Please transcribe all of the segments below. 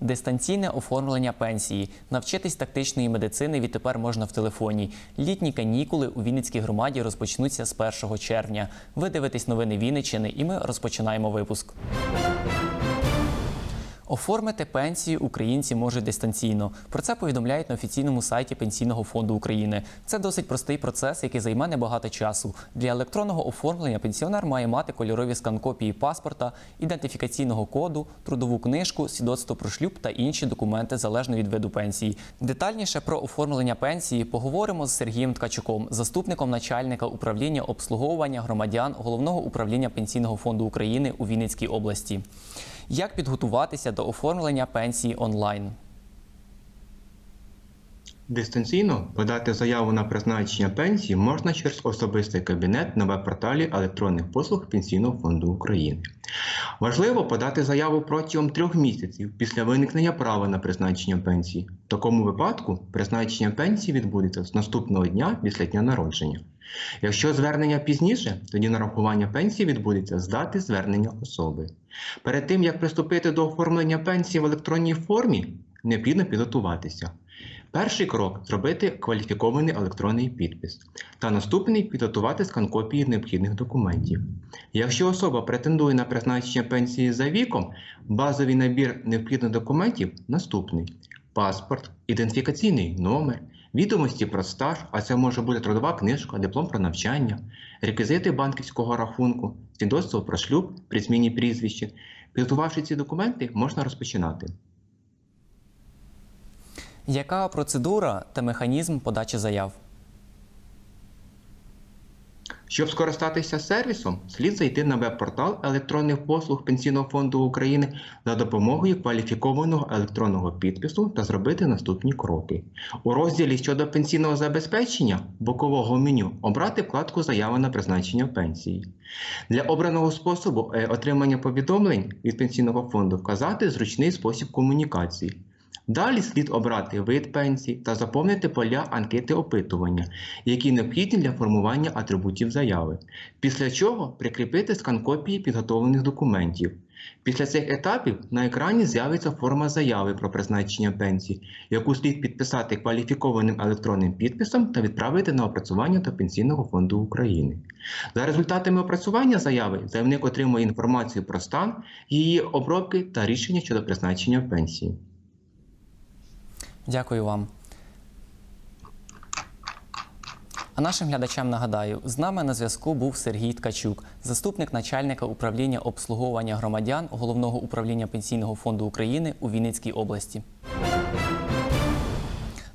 Дистанційне оформлення пенсії. Навчитись тактичної медицини відтепер можна в телефоні. Літні канікули у Вінницькій громаді розпочнуться з 1 червня. Ви дивитесь новини Вінниччини, і ми розпочинаємо випуск. Оформити пенсію українці можуть дистанційно. Про це повідомляють на офіційному сайті Пенсійного фонду України. Це досить простий процес, який займе небагато часу. Для електронного оформлення пенсіонер має мати кольорові скан-копії паспорта, ідентифікаційного коду, трудову книжку, свідоцтво про шлюб та інші документи залежно від виду пенсії. Детальніше про оформлення пенсії поговоримо з Сергієм Ткачуком, заступником начальника управління обслуговування громадян головного управління Пенсійного фонду України у Вінницькій області. Як підготуватися до оформлення пенсії онлайн? Дистанційно подати заяву на призначення пенсії можна через особистий кабінет на веб-порталі електронних послуг Пенсійного фонду України. Важливо подати заяву протягом трьох місяців після виникнення права на призначення пенсії. В такому випадку призначення пенсії відбудеться з наступного дня після дня народження. Якщо звернення пізніше, тоді нарахування пенсії відбудеться з дати звернення особи. Перед тим як приступити до оформлення пенсії в електронній формі, необхідно підготуватися. Перший крок зробити кваліфікований електронний підпис, та наступний підготувати скан копії необхідних документів. Якщо особа претендує на призначення пенсії за віком, базовий набір необхідних документів наступний: паспорт, ідентифікаційний номер, відомості про стаж, а це може бути трудова книжка, диплом про навчання, реквізити банківського рахунку, свідоцтво про шлюб при зміні прізвища. Підготувавши ці документи, можна розпочинати. Яка процедура та механізм подачі заяв? Щоб скористатися сервісом, слід зайти на веб-портал електронних послуг Пенсійного фонду України за допомогою кваліфікованого електронного підпису та зробити наступні кроки. У розділі щодо пенсійного забезпечення бокового меню обрати вкладку Заява на призначення пенсії. Для обраного способу е, отримання повідомлень від пенсійного фонду вказати зручний спосіб комунікації. Далі слід обрати вид пенсії та заповнити поля анкети опитування, які необхідні для формування атрибутів заяви, після чого прикріпити скан копії підготовлених документів. Після цих етапів на екрані з'явиться форма заяви про призначення пенсії, яку слід підписати кваліфікованим електронним підписом та відправити на опрацювання до Пенсійного фонду України. За результатами опрацювання заяви заявник отримує інформацію про стан її обробки та рішення щодо призначення пенсії. Дякую вам. А нашим глядачам нагадаю, з нами на зв'язку був Сергій Ткачук, заступник начальника управління обслуговування громадян головного управління Пенсійного фонду України у Вінницькій області.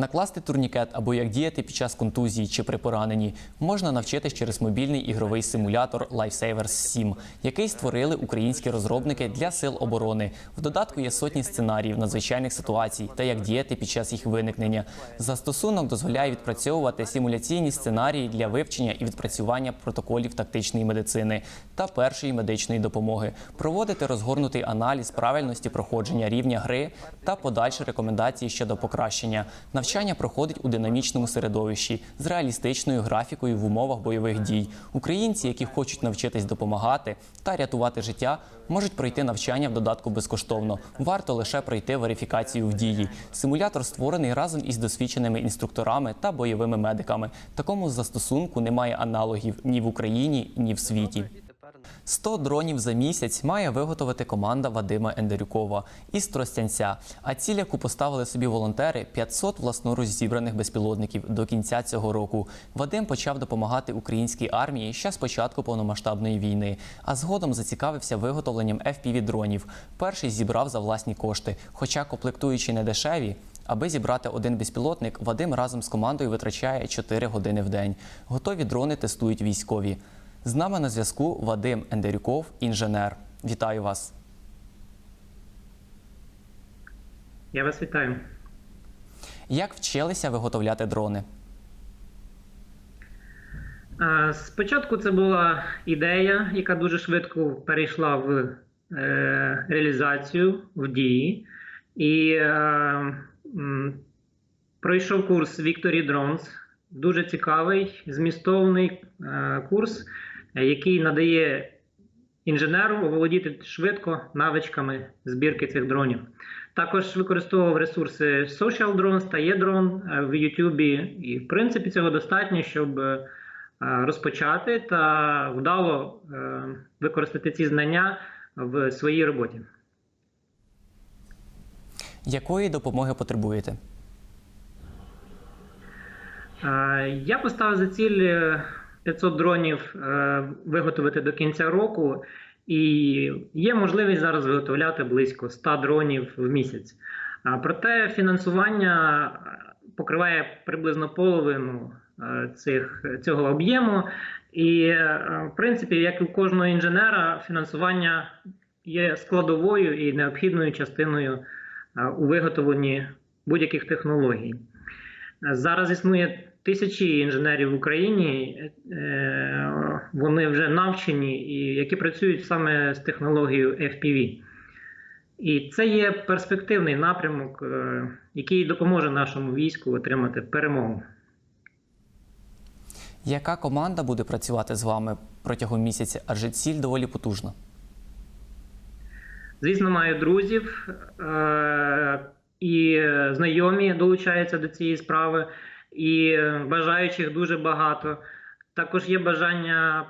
Накласти турнікет або як діяти під час контузії чи при пораненні можна навчитись через мобільний ігровий симулятор Lifesavers 7, який створили українські розробники для сил оборони. В додатку є сотні сценаріїв надзвичайних ситуацій та як діяти під час їх виникнення. Застосунок дозволяє відпрацьовувати симуляційні сценарії для вивчення і відпрацювання протоколів тактичної медицини та першої медичної допомоги, проводити розгорнутий аналіз правильності проходження рівня гри та подальші рекомендації щодо покращення. Навчання проходить у динамічному середовищі з реалістичною графікою в умовах бойових дій. Українці, які хочуть навчитись допомагати та рятувати життя, можуть пройти навчання в додатку безкоштовно. Варто лише пройти верифікацію в дії. Симулятор створений разом із досвідченими інструкторами та бойовими медиками. Такому застосунку немає аналогів ні в Україні, ні в світі. 100 дронів за місяць має виготовити команда Вадима Ендерюкова із Тростянця. А ціль, яку поставили собі волонтери 500 власноруч зібраних безпілотників до кінця цього року. Вадим почав допомагати українській армії ще з початку повномасштабної війни, а згодом зацікавився виготовленням fpv дронів. Перший зібрав за власні кошти, хоча комплектуючі не дешеві. Аби зібрати один безпілотник, Вадим разом з командою витрачає 4 години в день. Готові дрони тестують військові. З нами на зв'язку Вадим Ендерюков, інженер. Вітаю вас. Я вас вітаю. Як вчилися виготовляти дрони? Спочатку це була ідея, яка дуже швидко перейшла в е, реалізацію в дії. І е, пройшов курс Victory Drones. Дуже цікавий, змістовний е, курс, який надає інженеру оволодіти швидко навичками збірки цих дронів. Також використовував ресурси Social Drones та E-Drone е, в YouTube. І, в принципі, цього достатньо, щоб е, розпочати та вдало е, використати ці знання в своїй роботі. Якої допомоги потребуєте? Е, Я поставив за ціль е, 500 дронів е, виготовити до кінця року, і є можливість зараз виготовляти близько 100 дронів в місяць. Проте фінансування покриває приблизно половину е, цих, цього об'єму. І, е, в принципі, як і у кожного інженера, фінансування є складовою і необхідною частиною е, у виготовленні будь-яких технологій. Зараз існує тисячі інженерів в Україні, е, вони вже навчені, і які працюють саме з технологією FPV. І це є перспективний напрямок, е, який допоможе нашому війську отримати перемогу. Яка команда буде працювати з вами протягом місяця? Адже ціль доволі потужна. Звісно, маю друзів е- і знайомі долучаються до цієї справи, і бажаючих дуже багато. Також є бажання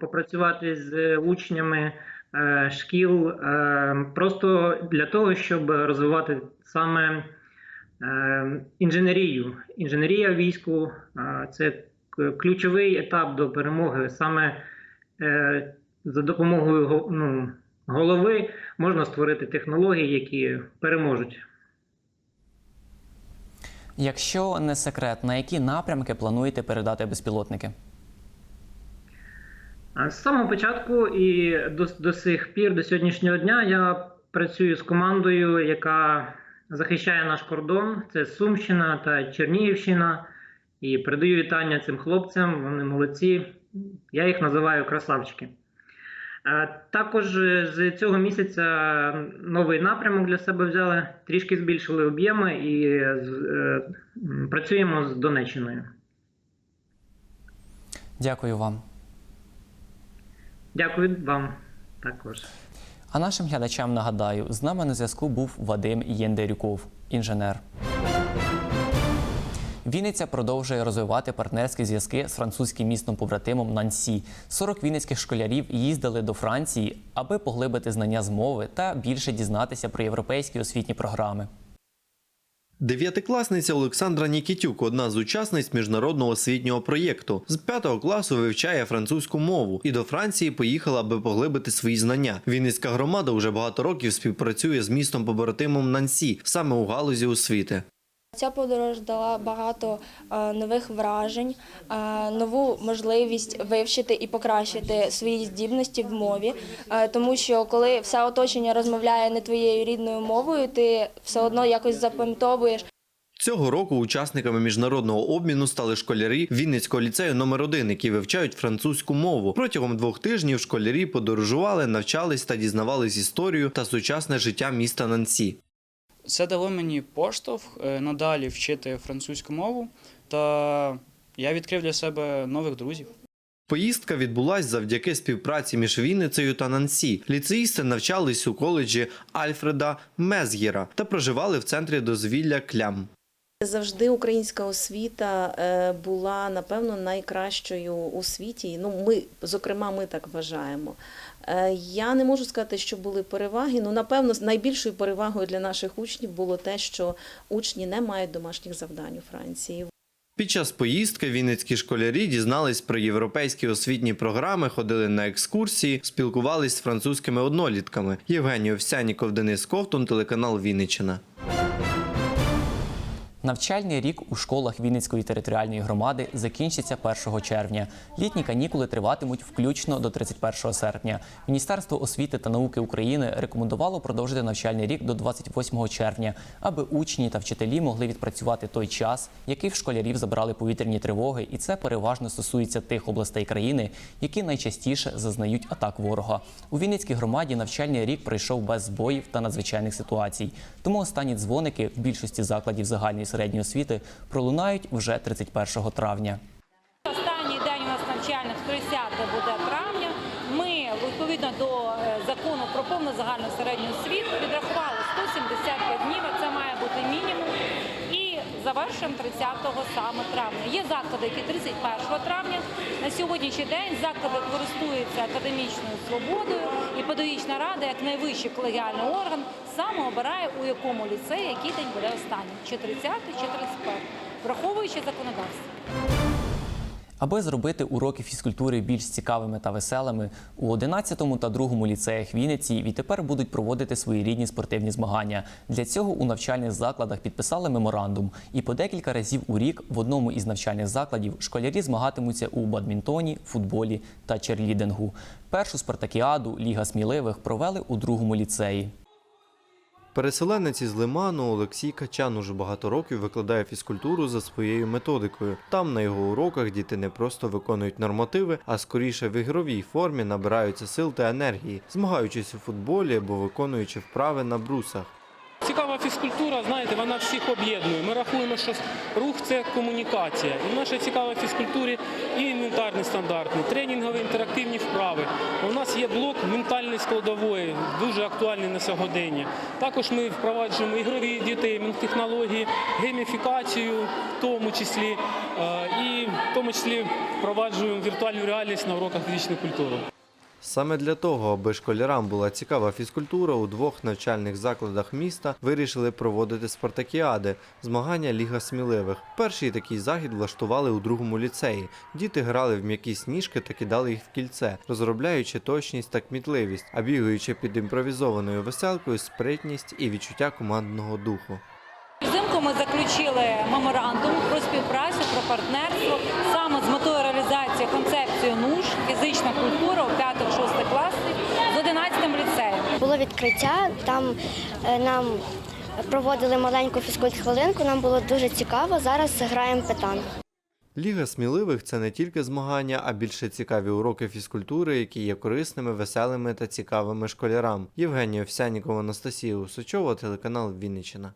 попрацювати з учнями е, шкіл е, просто для того, щоб розвивати саме е, інженерію. Інженерія війську це ключовий етап до перемоги. Саме за допомогою ну, голови можна створити технології, які переможуть. Якщо не секрет, на які напрямки плануєте передати безпілотники? З самого початку і до, до сих пір, до сьогоднішнього дня, я працюю з командою, яка захищає наш кордон. Це Сумщина та Чернігівщина. І передаю вітання цим хлопцям. Вони молодці. Я їх називаю красавчики. Е, Також з цього місяця новий напрямок для себе взяли, трішки збільшили об'єми і е, працюємо з Донеччиною. Дякую вам. Дякую вам також. А нашим глядачам нагадаю, з нами на зв'язку був Вадим Єндерюков, інженер. Вінниця продовжує розвивати партнерські зв'язки з французьким містом побратимом Нансі. 40 вінницьких школярів їздили до Франції, аби поглибити знання з мови та більше дізнатися про європейські освітні програми. Дев'ятикласниця Олександра Нікітюк одна з учасниць міжнародного освітнього проєкту. З п'ятого класу вивчає французьку мову і до Франції поїхала, аби поглибити свої знання. Вінницька громада вже багато років співпрацює з містом побратимом Нансі саме у галузі освіти. Ця подорож дала багато е, нових вражень, е, нову можливість вивчити і покращити свої здібності в мові. Е, тому що коли все оточення розмовляє не твоєю рідною мовою, ти все одно якось запам'ятовуєш. Цього року учасниками міжнародного обміну стали школярі Вінницького ліцею номер 1 які вивчають французьку мову. Протягом двох тижнів школярі подорожували, навчались та дізнавались історію та сучасне життя міста Нансі. Це дало мені поштовх е, надалі вчити французьку мову, та я відкрив для себе нових друзів. Поїздка відбулась завдяки співпраці між Вінницею та Нансі. Ліцеїсти навчались у коледжі Альфреда Мезгіра та проживали в центрі дозвілля Клям. Завжди українська освіта е, була напевно найкращою у світі. Ну, ми, зокрема, ми так вважаємо. Е, Я не можу сказати, що були переваги. Ну, напевно, найбільшою перевагою для наших учнів було те, що учні не мають домашніх завдань у Франції. Під час поїздки вінницькі школярі дізнались про європейські освітні програми, ходили на екскурсії, спілкувались з французькими однолітками. Євгеній Овсяніков, Денис Ковтун, телеканал Вінниччина. Навчальний рік у школах Вінницької територіальної громади закінчиться 1 червня. Літні канікули триватимуть включно до 31 серпня. Міністерство освіти та науки України рекомендувало продовжити навчальний рік до 28 червня, аби учні та вчителі могли відпрацювати той час, який в школярів забрали повітряні тривоги, і це переважно стосується тих областей країни, які найчастіше зазнають атак ворога. У Вінницькій громаді навчальний рік пройшов без збоїв та надзвичайних ситуацій. Тому останні дзвоники в більшості закладів загальної середньої освіти пролунають вже 31 травня. Останній день у нас навчальних 30 буде травня. Ми відповідно до е, закону про повну загальну середню освіту підрахували 175 днів. а Це має бути мінімум. І завершуємо 30 саме травня. Є заклади, які 31 травня. На сьогоднішній день заклади користуються академічною свободою, і педагогічна рада, як найвищий колегіальний орган, саме обирає у якому ліцеї який день буде останнім, чи 30, чи 31, враховуючи законодавство. Аби зробити уроки фізкультури більш цікавими та веселими, у 11 та 2 ліцеях Вінниці відтепер будуть проводити свої рідні спортивні змагання. Для цього у навчальних закладах підписали меморандум. І по декілька разів у рік в одному із навчальних закладів школярі змагатимуться у бадмінтоні, футболі та черлідингу. Першу спартакіаду Ліга сміливих провели у другому ліцеї. Переселенець із Лиману Олексій Качан уже багато років викладає фізкультуру за своєю методикою. Там на його уроках діти не просто виконують нормативи, а скоріше в ігровій формі набираються сил та енергії, змагаючись у футболі або виконуючи вправи на брусах. Цікава фізкультура, знаєте, вона всіх об'єднує. Ми рахуємо, що рух це комунікація. І в нашій цікавій фізкультурі і інвентарний стандартний, тренінгові інтерактивні вправи. У нас є блок ментальної складової, дуже актуальний на сьогодення. Також ми впроваджуємо ігрові дітей, технології, гейміфікацію, в тому числі, е, і в тому числі впроваджуємо віртуальну реальність на уроках фізичної культури. Саме для того, аби школярам була цікава фізкультура, у двох навчальних закладах міста вирішили проводити спартакіади змагання Ліга сміливих. Перший такий захід влаштували у другому ліцеї. Діти грали в м'які сніжки та кидали їх в кільце, розробляючи точність та кмітливість, а бігаючи під імпровізованою веселкою, спритність і відчуття командного духу. Взимку ми заключили меморандум про співпрацю, про партнерство фізична культура у 5-6 класів з 11 ліцеєм. Було відкриття, там е, нам проводили маленьку фізкульт-хвилинку, нам було дуже цікаво. Зараз граємо питанг. Ліга сміливих це не тільки змагання, а більше цікаві уроки фізкультури, які є корисними, веселими та цікавими школярам. Євгенія Овсянікова, Анастасія Усачова, телеканал Вінниччина.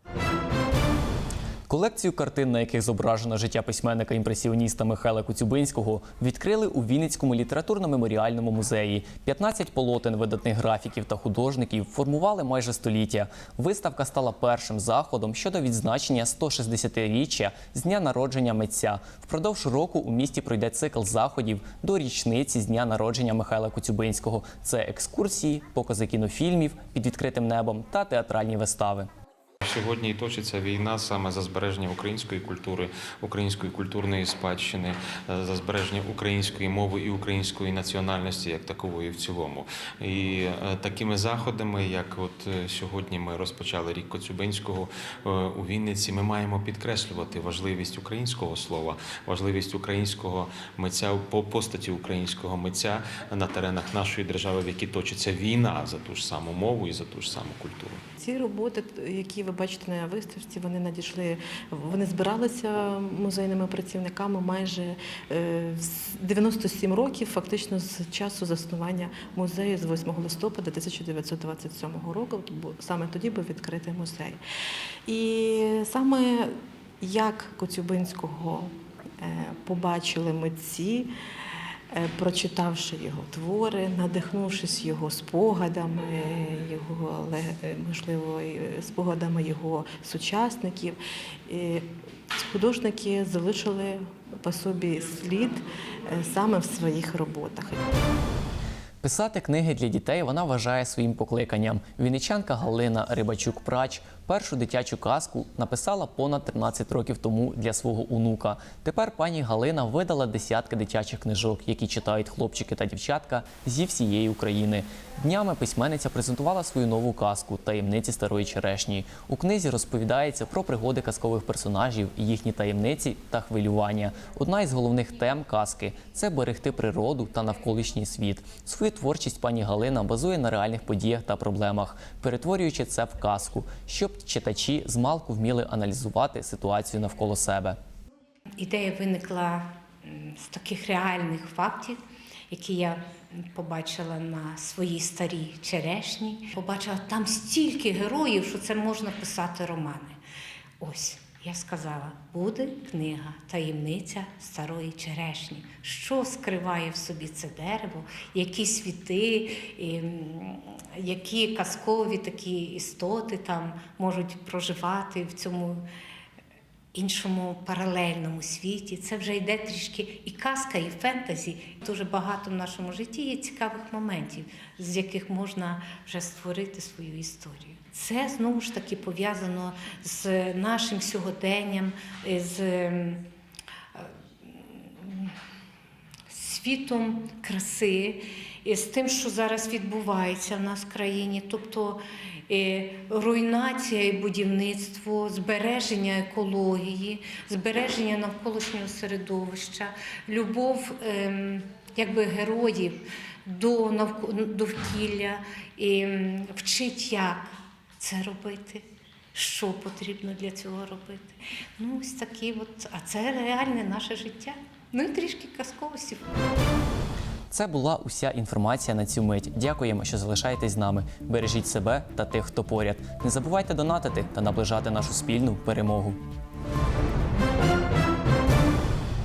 Колекцію картин, на яких зображено життя письменника-імпресіоніста Михайла Коцюбинського, відкрили у Вінницькому літературно-меморіальному музеї. 15 полотен видатних графіків та художників формували майже століття. Виставка стала першим заходом щодо відзначення 160-річчя з дня народження митця. Впродовж року у місті пройде цикл заходів до річниці з дня народження Михайла Коцюбинського. Це екскурсії, покази кінофільмів під відкритим небом та театральні вистави. Сьогодні і точиться війна саме за збереження української культури, української культурної спадщини, е, за збереження української мови і української національності як такової в цілому. І е, такими заходами, як от е, сьогодні ми розпочали рік Коцюбинського у Вінниці, ми маємо підкреслювати важливість українського слова, важливість українського митця по постаті українського митця на теренах нашої держави, в якій точиться війна за ту ж саму мову і за ту ж саму культуру. Ці роботи, які ви бачите на виставці, вони надійшли, вони збиралися музейними працівниками майже е, 97 років, фактично з часу заснування музею з 8 листопада 1927 року. саме тоді був відкритий музей. І саме як Коцюбинського е, побачили митці. Е, Прочитавши його твори, надихнувшись його спогадами, його е, можливо, е, спогадами його сучасників, художники залишили по собі слід саме в своїх роботах. Писати книги для дітей вона вважає своїм покликанням. Вінничанка Галина Рибачук-Прач першу дитячу казку написала понад 13 років тому для свого онука. Тепер пані Галина видала десятки дитячих книжок, які читають хлопчики та дівчатка зі всієї України. Днями письменниця презентувала свою нову казку Таємниці старої черешні. У книзі розповідається про пригоди казкових персонажів, їхні таємниці та хвилювання. Одна із головних тем казки це берегти природу та навколишній світ. Свою творчість пані Галина базує на реальних подіях та проблемах, перетворюючи це в казку, щоб читачі змалку вміли аналізувати ситуацію навколо себе. Ідея виникла з таких реальних фактів, які я побачила на своїй старій черешні. Побачила там стільки героїв, що це можна писати романи. Ось. Я сказала, буде книга Таємниця старої черешні. Що скриває в собі це дерево, які світи, які казкові такі істоти там можуть проживати в цьому іншому паралельному світі. Це вже йде трішки і казка, і фентезі. Дуже багато в нашому житті є цікавих моментів, з яких можна вже створити свою історію. Це знову ж таки пов'язано з нашим сьогоденням, з ем, світом краси, з тим, що зараз відбувається в нас в країні, тобто руйнація і будівництво, збереження екології, збереження навколишнього середовища, любов ем, якби героїв до довкілля, і вчить, як це робити. Що потрібно для цього робити? Ну, ось такі от, а це реальне наше життя. Ну і трішки казковості. Це була уся інформація на цю мить. Дякуємо, що залишаєтесь з нами. Бережіть себе та тих, хто поряд. Не забувайте донатити та наближати нашу спільну перемогу.